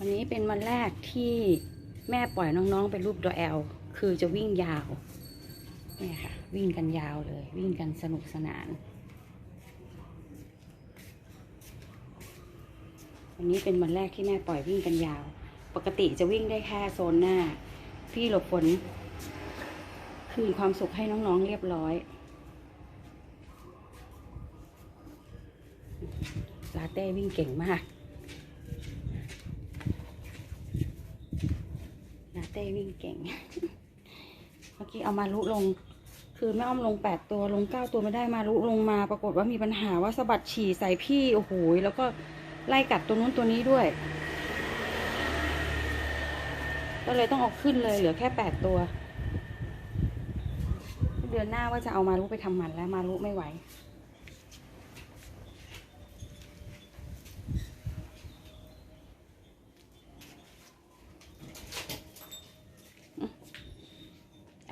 วันนี้เป็นวันแรกที่แม่ปล่อยน้องๆเป็นรูปตัวแอล คือจะวิ่งยาวเนี่ยค่ะ วิ่งกันยาวเลย วิ่งกันสนุกสนาน วันนี้เป็นวันแรกที่แม่ปล่อยวิ่งกันยาว ปกติจะวิ่งได้แค่โซนหน้า พี่หลบฝนคืนความสุขให้น้องๆเรียบร้อยลาเต้วิ่งเก่งมาก ลาเต้วิ่งเก่ง เมื่อกี้เอามาลุลง คือแม่อ้อมลงแปดตัวลงเก้าตัวไม่ได้มาลุลงมาปรากฏว่ามีปัญหาว่าสะบัดฉี่ใส่พี่โอ้โหแล้วก็ไล่กัดตัวนู้นตัวนี้ด้วย ก็เลยต้องเอาขึ้นเลยเหลือแค่แปดตัว เดือนหน้าว่าจะเอามาลุไปทำหมันแล้วมาลุไม่ไหว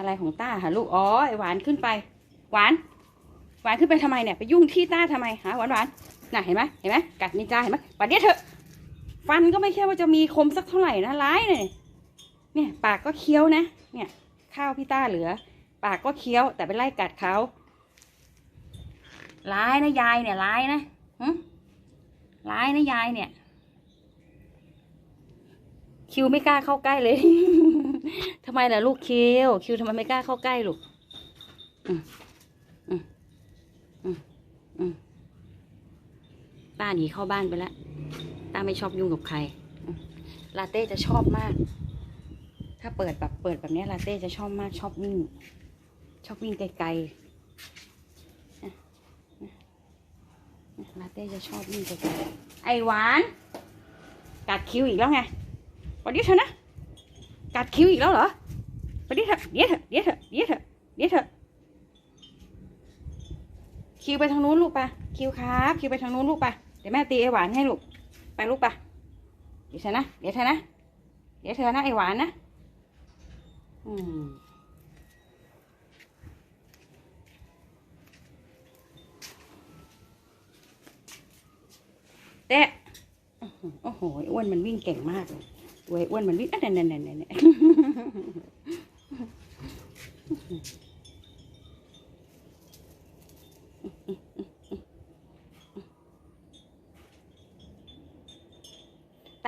อะไรของต้าหาลูกอ๋อไอหวานขึ้นไป หวาน หวานขึ้นไปทำไมเนี่ยไปยุ่งที่ต้าทำไมหาหวานหวานน่ะเห็นไหมเห็นไหมกัดนินจาเห็นไหมปัดเดี๋ยวเถอะฟันก็ไม่ใช่ว่าจะมีคมสักเท่าไหร่นะร้ายเลยเนี่ยปากก็เคี้ยวนะ เนี่ยข้าวพี่ต้าเหลือ ปากก็เคี้ยว แต่ไปไล่กัดเขาร้ายนะยายเนี่ยร้ายนะหึร้ายนะยายเนี่ย คิวไม่กล้าเข้าใกล้เลย ทำไมล่ะลูกคิว คิวทำไมไม่กล้าเข้าใกล้ลูกอืมอืมอืมอืมต้าหนีเข้าบ้านไปแล้วต้าไม่ชอบยุ่งกับใคร ลาเต้จะชอบมาก ถ้าเปิดแบบเปิดแบบนี้ลาเต้จะชอบมาก ชอบวิ่ง ชอบวิ่งไกลๆลาเต้จะชอบวิ่งไกลๆไอหวานกัดคิวอีกแล้วไงวันนี้เถอนะ กัดคิวอีกแล้วเหรอไปดิเถอะเดี๋ยวเถอะเดี๋ยวเถอะเดี๋ยวเถอะเดี๋ยวเถอะคิวไปทางนู้นลูกปะคิวครับคิวไปทางนู้นลูกปะเดี๋ยวแม่ตีไอหวานให้ลูกไปลูกปะเดี๋ยวเถอนะเดี๋ยวเถอนะเดี๋ยวเถอนะไอหวานนะอืมเตะโอ้โหอ้วนมันวิ่งเก่งมากเลยเว้ยอ้วนมันวิ่งอะนั่นนั่นนั่นนั่น ต้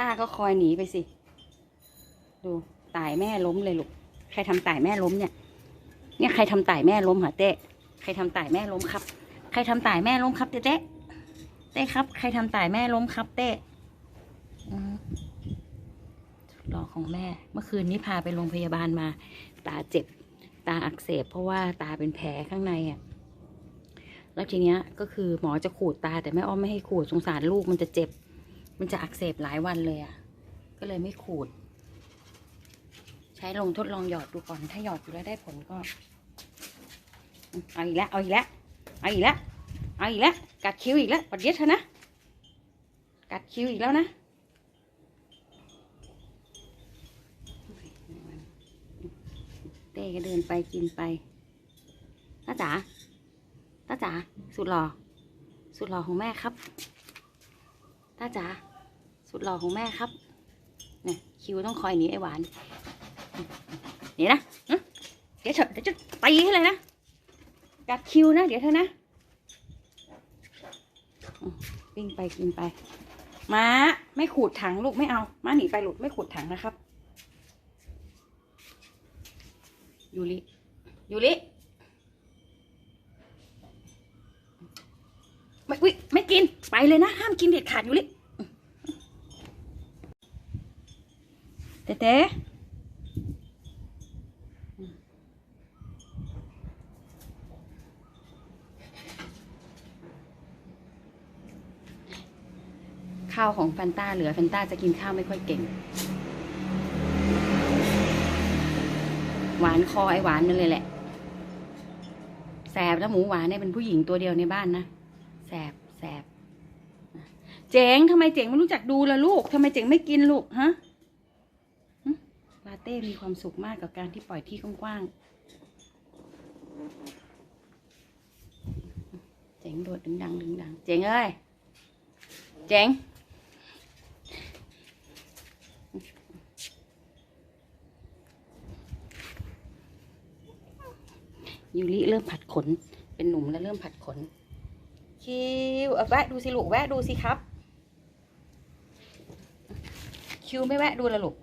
าก็คอยหนีไปสิ ดูตายแม่ล้มเลยลูก ใครทำตายแม่ล้มเนี่ย เนี่ยใครทำตายแม่ล้มเหรอเต้ใครทำตายแม่ล้มครับ ใครทำตายแม่ล้มครับเต้เต้เต้ครับ ใครทำตายแม่ล้มครับเต้อืมสุ ดหล่อของแม่ เมื่อคืนนี้พาไปโรงพยาบาลมา ตาเจ็บ ตาอักเสบ เพราะว่าตาเป็นแผลข้างในอะ แล้วทีเนี้ยก็คือหมอจะขูดตาแต่แม่อ้อมไม่ให้ขูดสงสารลูกมันจะเจ็บ มันจะอักเสบหลายวันเลยอะ ก็เลยไม่ขูด ใช้ลองทดลองหยอดดูก่อน ถ้าหยอดดูแล้วได้ผลก็ เอาอีกแล้ว เอาอีกแล้ว เอาอีกแล้ว เอาอีกแล้ว กัดคิ้วอีกแล้วปัดเย็ดเธอะนะ กัดคิ้วอีกแล้วนะ เต้ ก็เดินไปกินไปตาจ๋าตาจ๋าสุดหล่อสุดหล่อของแม่ครับตาจ๋าสุดหล่อของแม่ครับเนี่ยคิวต้องคอยหนีไอหวานเดี๋ยวนะเดี๋ยวเถอะเดี๋ยวจะตีให้เลยนะกัดคิวนะ เดี๋ยวเธอนะวิ่งไปกินไปม้าไม่ขูดถังลูกไม่เอาม้าหนีไปลูกไม่ขูดถังนะครับ ยูริยูริไม่วิไม่กิน ไปเลยนะ ห้ามกินเด็ดขาดยูริเต้เต้ข้าวของแฟนต้าเหลือแฟนต้าจะกินข้าวไม่ค่อยเก่ง หวานคอไอหวานนั่นเลยแหละ แสบแล้วหมูหวานเนี่ยเป็นผู้หญิงตัวเดียวในบ้านนะ แสบแสบเจ๋งทำไมเจ๋งไม่รู้จักดูล่ะลูกทำไมเจ๋งไม่กินลูกฮะลาเต้มีความสุขมากกับการที่ปล่อยที่กว้างๆ เจ๋งโดดดึงดังดึงดัง เจ๋งเอ้ย เจ๋ง ยูริเริ่มผัดขน เป็นหนุ่มแล้วเริ่มผัดขน คิวเอาแวะดูสิลูกแวะดูสิครับ คิวไม่แวะดูละลูก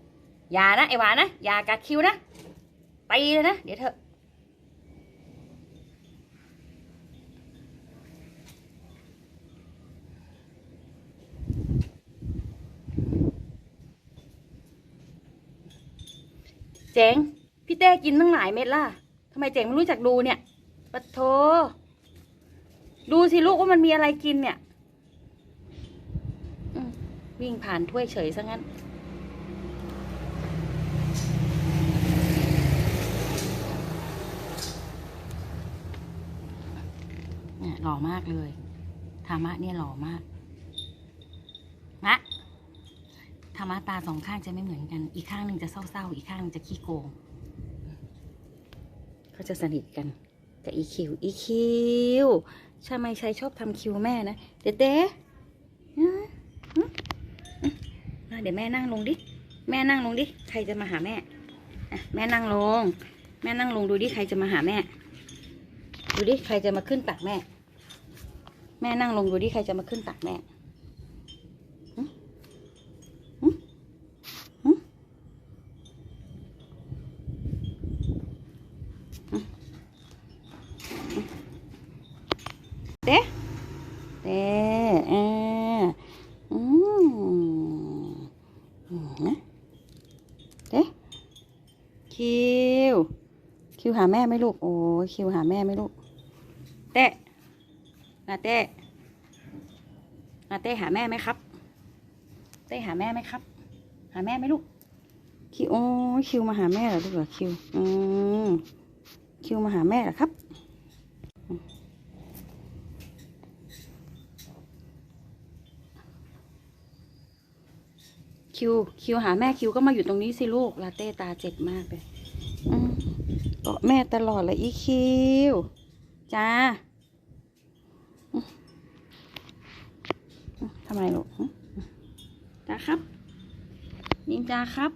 อย่านะไอหวานนะอย่ากัดคิวนะตีเลยนะเดี๋ยวเถอะเจ๋งพี่เต้กินตั้งหลายเม็ดล่ะ ทำไมเจ๋งไม่รู้จักดูเนี่ยปะโถดูสิลูกว่ามันมีอะไรกินเนี่ยวิ่งผ่านถ้วยเฉยซะงั้นเนี่ยหล่อมากเลย ธรรมะเนี่ยหล่อมากมะธรรมะตาสองข้างจะไม่เหมือนกัน อีกข้างหนึ่งจะเศร้าๆ อีกข้างหนึ่งจะขี้โกง เขาจะสนิทกันกับอีคิวอีคิวทำไมชัยชอบทำคิวแม่นะเดเด้เดี๋ยวแม่นั่งลงดิ แม่นั่งลงดิ ใครจะมาหาแม่แม่นั่งลง แม่นั่งลงดูดิ ใครจะมาหาแม่ ดูดิ ใครจะมาขึ้นตักแม่ แม่นั่งลงดูดิ ใครจะมาขึ้นตักแม่หึหึหึเด้เด้เอออืมอืมนะเด้คิว คิว หาแม่ไหมลูก โอ้ยคิวหาแม่ไหมลูก เต้นาเต้นาเต้หาแม่ไหมครับ เต้หาแม่ไหมครับ หาแม่ไหมลูก คิวโอ้ยคิวมาหาแม่เหรอลูกเหรอคิว อืมคิวมาหาแม่เหรอครับอืมคิวคิวหาแม่คิวก็มาอยู่ตรงนี้สิลูกลาเต้ตาเจ็บมากเลยอืม เกาะแม่ตลอดเลยอีคิว จ้าทำไมลูกจ้าครับ นินจาครับ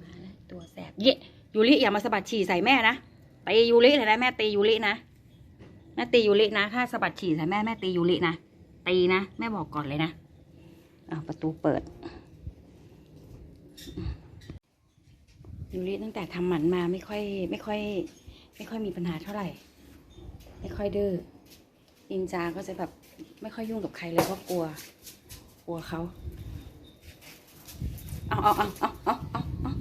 มาแล้วตัวแสบเย่ยูริอย่ามาสะบัดฉี่ใส่แม่นะตียูริเลยนะแม่ตียูรินะแม่ตียูรินะ ถ้าสะบัดฉี่ใส่แม่แม่ตียูรินะตีนะแม่บอกก่อนเลยนะอ้าประตูเปิด ยูริตั้งแต่ทำหมันมาไม่ค่อยไม่ค่อย ไม่ค่อยมีปัญหาเท่าไหร่ ไม่ค่อยดื้อนินจาก็จะแบบไม่ค่อยยุ่งกับใครเลยเพราะกลัว กลัวเขาเอาเอาเอาเอาเอาเอาเอา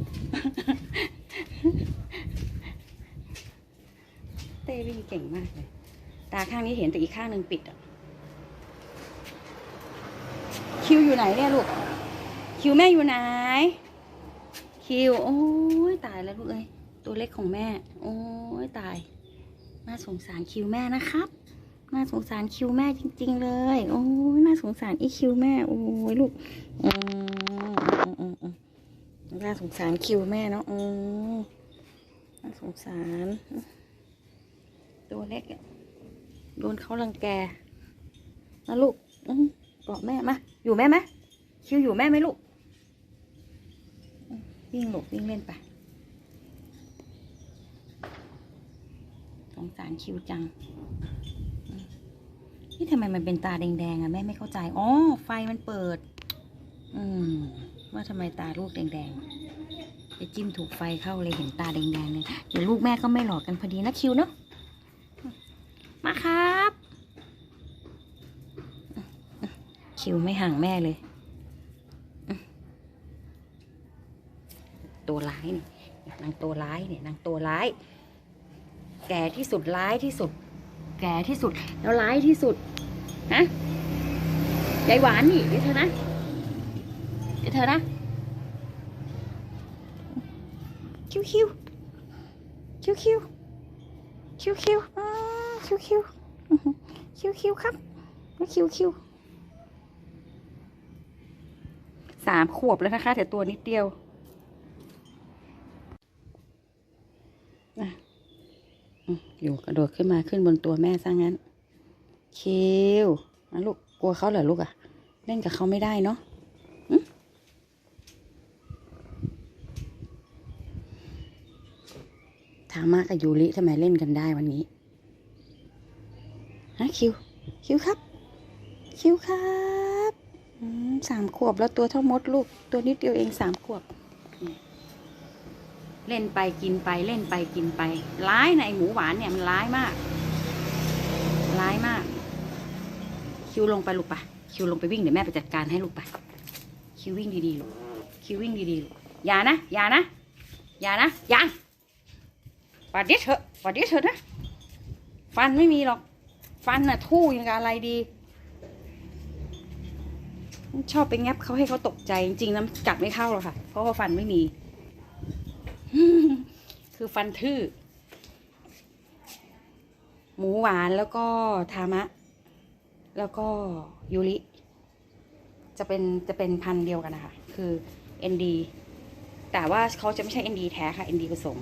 เต้วิ่งเก่งมากเลย ตาข้างนี้เห็นแต่อีกข้างหนึ่งปิดอะคิวอยู่ไหนเนี่ยลูก คิวแม่อยู่ไหน คิว โอ้ยตายแล้วลูกเอ้ยตัวเล็กของแม่ โอ้ยตาย น่าสงสารคิวแม่นะครับ น่าสงสารคิวแม่จริง ๆ เลย โอ้ยน่าสงสารอีคิวแม่ โอ้ยลูกอืมอืมอืมอืมน่าสงสารคิวแม่เนาะอืมน่าสงสาร ตัวเล็กโดนเขารังแกนะลูกอืมเกาะแม่มาอยู่แม่ไหมคิวอยู่แม่ไหมลูก วิ่งหลบวิ่งเล่นไปสงสารคิวจัง นี่ทำไมมันเป็นตาแดงๆอะแม่ไม่เข้าใจ อ๋อ ไฟมันเปิด อืม ว่าทำไมตาลูกแดงๆ ไปจิ้มถูกไฟเข้าเลยเห็นตาแดงๆเลยเดี๋ยวลูกแม่ก็ไม่หลอกกันพอดีนะคิวเนาะ มาครับ คิวไม่ห่างแม่เลย ตัวร้ายนี่นางตัวร้ายเนี่ยนางตัวร้าย แก่ที่สุดร้ายที่สุด แก่ที่สุด แล้วร้ายที่สุดนะยายหวานนี่เดี๋ยวเธอนะเดี๋ยวเธอนะคิวคิวคิวคิวคิวคิวคิวคิวอื้อหือคิวคิวครับแล้วคิวคิวสามขวบแล้วนะคะแต่ตัวนิดเดียวอะ อยู่กระโดดขึ้นมาขึ้นบนตัวแม่ซะงั้น คิวนะลูกกลัวเขาเหรอลูกอะเล่นกับเขาไม่ได้เนาะหึทามะกับยูริทำไมเล่นกันได้วันนี้ฮะคิว คิวครับ คิวครับสามขวบแล้วตัวเท่ามดลูก ตัวนิดเดียวเองสามขวบ เล่นไปกินไปเล่นไปกินไป ร้ายในไอหมูหวานเนี่ยมันร้ายมาก ร้ายมาก คิวลงไปลูกปะคิวลงไปวิ่งเดี๋ยวแม่ไปจัดการให้ลูกปะคิววิ่งดีๆลูกคิววิ่งดีๆลูกอย่านะอย่านะอย่านะอยังปัดดี๋ยวเถอะปัดดี๋ยวเถอะนะฟันไม่มีหรอก ฟันน่ะทู่ยังกับอะไรดีชอบไปแงบเขาให้เขาตกใจจริงๆแล้วกัดไม่เข้าหรอกค่ะ เพราะว่าฟันไม่มี คือฟันทื่อ หมูหวานแล้วก็ทามะ แล้วก็ยูริ จะเป็นจะเป็นพันเดียวกันนะคะ คือ ND แต่ว่าเขาจะไม่ใช่ ND แท้ค่ะ ND ผสม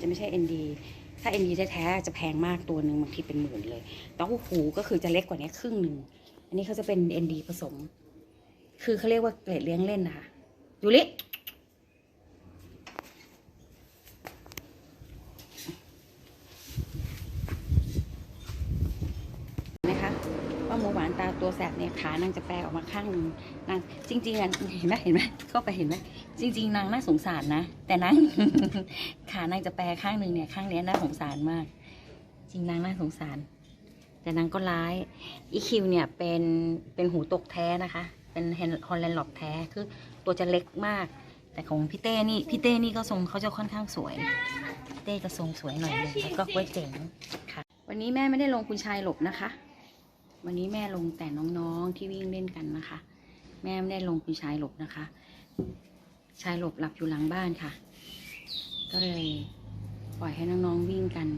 จะไม่ใช่ ND ถ้า ND แท้ๆจะแพงมากตัวหนึ่งบางทีเป็นหมื่นเลยเต้าหูก็คือจะเล็กกว่านี้ครึ่งหนึ่ง อันนี้เขาจะเป็น ND ผสม คือเขาเรียกว่าเกรดเลี้ยงเล่นนะคะยูรินะคะว่าหมูหวาน ตัวแสบเนี่ยขานางจะแปลออกมาข้างหนึ่งนางจริงๆอะเห็นไหมเห็นไหมเข้าไปเห็นไหมจริง ๆ นางน่าสงสารนะ แต่นางขานางจะแปลข้างหนึ่งเนี่ย ข้างนี้น่าสงสารมาก จริงนางน่าสงสาร แต่นางก็ร้ายอีคิวเนี่ยเป็นเป็นหูตกแท้นะคะ เป็นฮอลแลนด์หลอบแท้คือตัวจะเล็กมาก แต่ของพี่เต้นี่พี่เต้นี่ก็ทรงเขาจะค่อนข้างสวยเต้จะทรงสวยหน่อยหนึงแล้วก็ไว้เจ๋งค่ะ วันนี้แม่ไม่ได้ลงคุณชายหลบนะคะ วันนี้แม่ลงแต่น้องๆที่วิ่งเล่นกันนะคะ แม่ไม่ได้ลงคุณชายหลบนะคะ ชายหลบหลับอยู่หลังบ้านค่ะ ก็เลยปล่อยให้น้องๆวิ่งกัน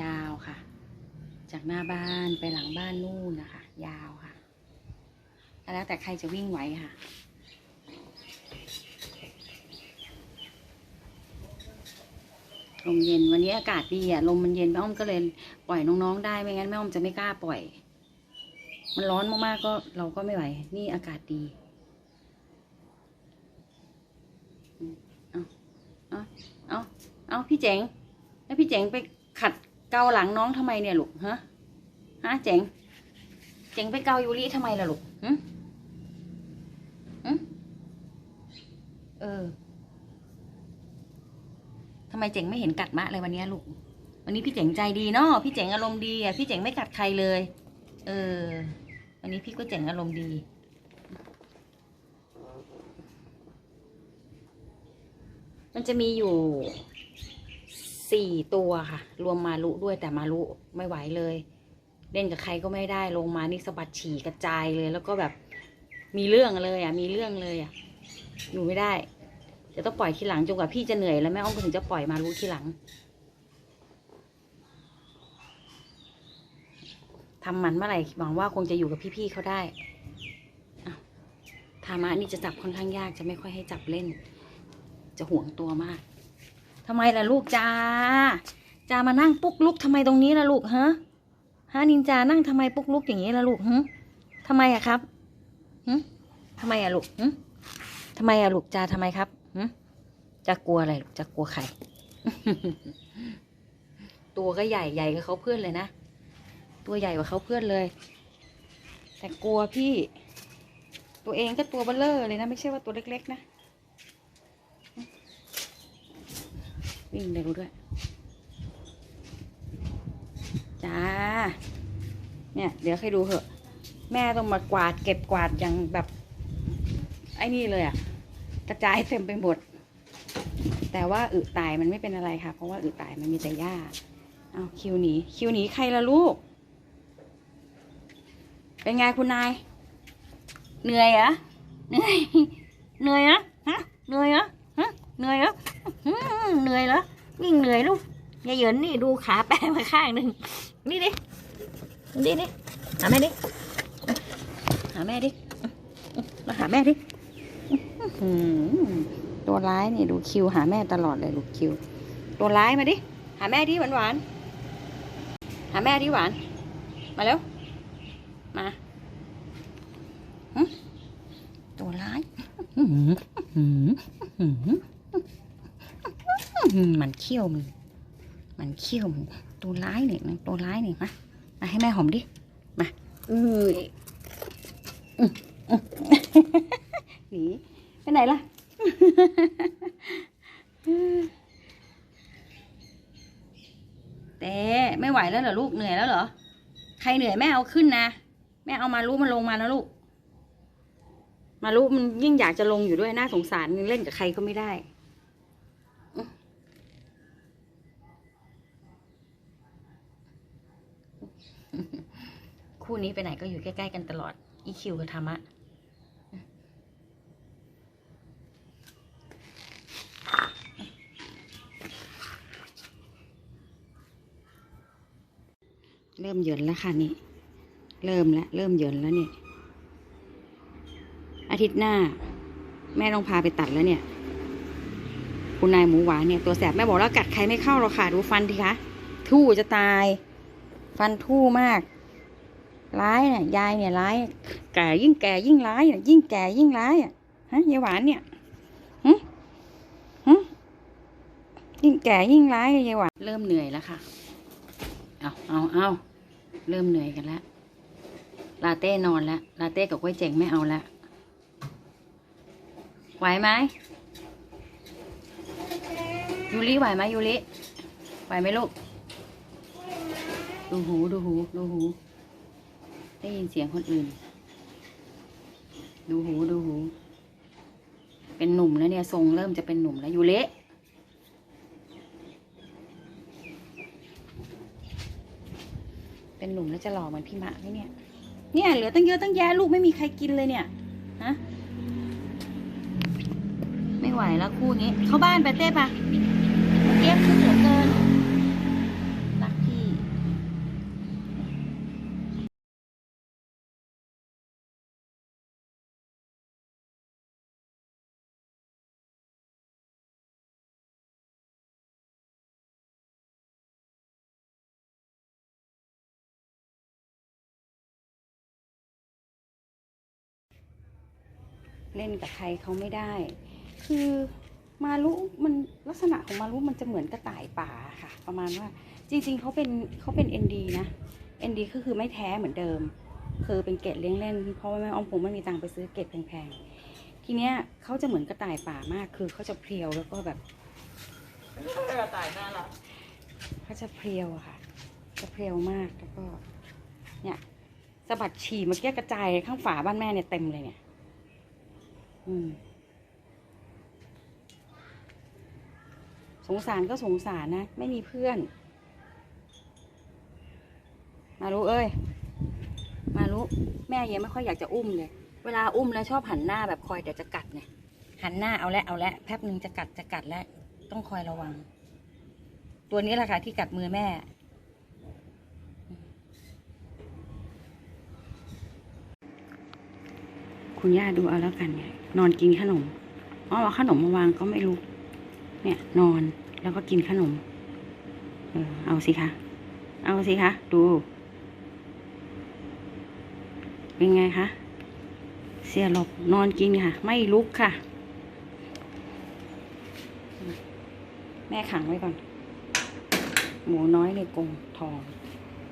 ยาวค่ะ จากหน้าบ้านไปหลังบ้านนู่นนะคะ ยาวค่ะแล้วแต่ใครจะวิ่งไหวค่ะ ลมเย็นวันนี้อากาศดีอะลมมันเย็นแม่อ้อมก็เลยปล่อยน้องๆได้ไม่งั้นแม่อ้อมจะไม่กล้าปล่อย มันร้อนมากๆก็เราก็ไม่ไหว นี่อากาศดีเอาเอาเอาเอาพี่เจ๋งแล้วพี่เจ๋งไปขัดเกาหลังน้องทำไมเนี่ยลูกฮะฮะเจ๋งเจ๋งไปเกายูริทำไมล่ะลูกหึหึเออทำไมเจ๋งไม่เห็นกัดมะเลยวันนี้ลูก วันนี้พี่เจ๋งใจดีเนาะพี่เจ๋งอารมณ์ดีอะพี่เจ๋งไม่กัดใครเลย เออ วันนี้พี่ก็เจ๋งอารมณ์ดี มันจะมีอยู่สี่ตัวค่ะ รวมมารุด้วยแต่มารุไม่ไหวเลย เล่นกับใครก็ไม่ได้ลงมานี่สะบัดฉี่กระจายเลย แล้วก็แบบมีเรื่องเลยอะ มีเรื่องเลยอะอยู่ไม่ได้จะต้องปล่อยทีหลังจนกว่าพี่จะเหนื่อยแล้วแม่อ้อมก็ถึงจะปล่อยมารู้ทีหลัง ทำมันเมื่อไหร่หวังว่าคงจะอยู่กับพี่ๆเขาได้อ้าวธามะนี่จะจับค่อนข้างยากจะไม่ค่อยให้จับเล่น จะห่วงตัวมากทำไมล่ะลูกจาจามานั่งปุ๊กลุกทำไมตรงนี้ล่ะลูกฮะฮะนินจานั่งทำไมปุ๊กลุกอย่างนี้ล่ะลูกฮึทำไมอะครับฮึทำไมอะลูกฮึทำไมอะลูกจาทำไมครับหึจะกลัวอะไรลูกจะกลัวใครตัวก็ใหญ่ใหญ่กับเขาเพื่อนเลยนะ ตัวใหญ่กว่าเขาเพื่อนเลย แต่กลัวพี่ ตัวเองก็ตัวเบลเลอร์เลยนะ ไม่ใช่ว่าตัวเล็ก ๆ นะ วิ่งเร็วด้วย จ้า เนี่ย เดี๋ยวให้ดูเหอะ แม่ต้องมากวาดเก็บกวาดอย่างแบบ ไอ้นี่เลยอะกระจายเต็มไปหมดแต่ว่าอึตายมันไม่เป็นอะไรค่ะ เพราะว่าอึตายมันมีแต่หญ้า เอาคิวหนี คิวหนีใครละลูก เป็นไงคุณนาย เหนื่อยเหรอ เหนื่อย เหนื่อยเหรอฮะ เหนื่อยเหรอฮะ เหนื่อยเหรอเหนื่อยเหรอวิ่งเหนื่อยลูกยายเหยินนี่ดูขาแปะมาข้างหนึ่ง นี่ดิ นี่ดิ หาแม่ดิ หาแม่ดิ มาหาแม่ดิ ตัวร้ายนี่ดูคิวหาแม่ตลอดเลยลูกคิว ตัวร้ายมาดิ หาแม่ดิหวานหวาน หาแม่ดิหวาน มาเร็ว มาตัวร้ายมันเขี้ยวมันมันเขี้ยวหมูตัวร้ายเนี่ยนะตัวร้ายเนี่ยมามาให้แม่หอมดิมาอออือหนีไปไหนล่ะเต้ไม่ไหวแล้วเหรอลูกเหนื่อยแล้วเหรอ ใครเหนื่อยแม่เอาขึ้นนะ แม่เอามารู้มันลงมาแล้วลูก มารู้มันยิ่งอยากจะลงอยู่ด้วยน่าสงสารเล่นกับใครก็ไม่ได้คู่นี้ไปไหนก็อยู่ใกล้ๆกันตลอด อีคิวกับธรรมะเริ่มเหยินแล้วค่ะนี่ เริ่มแล้ว เริ่มเหยินแล้วนี่อาทิตย์หน้า แม่ต้องพาไปตัดแล้วเนี่ย คุณนายหมูหวานเนี่ยตัวแสบแม่บอกแล้วกัดใครไม่เข้าหรอกค่ะดูฟันทีคะทู่จะตาย ฟันทู่มาก ร้ายเนี่ยยายเนี่ยร้ายแก่ยิ่งแก่ยิ่งร้ายเนี่ยยิ่งแก่ยิ่งร้ายอะฮะยายหวานเนี่ยหึหึยิ่งแก่ยิ่งร้ายยายหวานเริ่มเหนื่อยแล้วค่ะ เอาเอาเอาเริ่มเหนื่อยกันแล้ว ลาเต้นอนแล้วลาเต้กับกล้วยเจ๋งไม่เอาแล้วไหวไหมยูริไหวไหมยูริไหวไหมลูก ดูหูดูหูดูหู ได้ยินเสียงคนอื่น ดูหูดูหู เป็นหนุ่มแล้วเนี่ยทรงเริ่มจะเป็นหนุ่มแล้วยูริเป็นหนุ่มแล้วจะหล่อเหมือนพี่มะไหมเนี่ย เนี่ยเหลือตั้งเยอะตั้งแยะลูกไม่มีใครกินเลยเนี่ยฮะไม่ไหวแล้วคู่นี้ เข้าบ้านไปเต้ปะเรียขึ้น เล่นกับใครเขาไม่ได้ คือมารุมันลักษณะของมารุมันจะเหมือนกระต่ายป่าค่ะ ประมาณว่าจริงๆเขาเป็นเขาเป็นเอ็นดีนะเอ็นดีก็คือไม่แท้เหมือนเดิม คือเป็นเกรดเลี้ยงเล่น เพราะว่าแม่อ้อมไม่มีตังค์ไปซื้อเกรดแพงๆ ทีเนี้ยเขาจะเหมือนกระต่ายป่ามาก คือเขาจะเพรียวแล้วก็แบบกระต่ายน่ารักเขาจะเพรียวอะค่ะ จะเพรียวมากแล้วก็เนี่ยสะบัดฉี่เมื่อกี้กระจายข้างฝาบ้านแม่เนี่ยเต็มเลยเนี่ย สงสารก็สงสารนะ ไม่มีเพื่อน มารู้เอ้ย มารู้แม่ยังไม่ค่อยอยากจะอุ้มเลย เวลาอุ้มแล้วชอบหันหน้าแบบคอยแต่จะกัดเนี่ย หันหน้าเอาละเอาละแป๊บหนึ่งจะกัดจะกัดแล้ว ต้องคอยระวัง ตัวนี้แหละค่ะที่กัดมือแม่ คุณย่าดูเอาแล้วกันเนี่ย นอนกินขนมอ๋อเอาขนมมาวางก็ไม่รู้ เนี่ย นอนแล้วก็กินขนม เออ เอาสิคะ เอาสิคะ ดู เป็นไงคะ เสียหลบนอนกินค่ะ ไม่ลุกค่ะ แม่ขังไว้ก่อน หมูน้อยในกรงทอง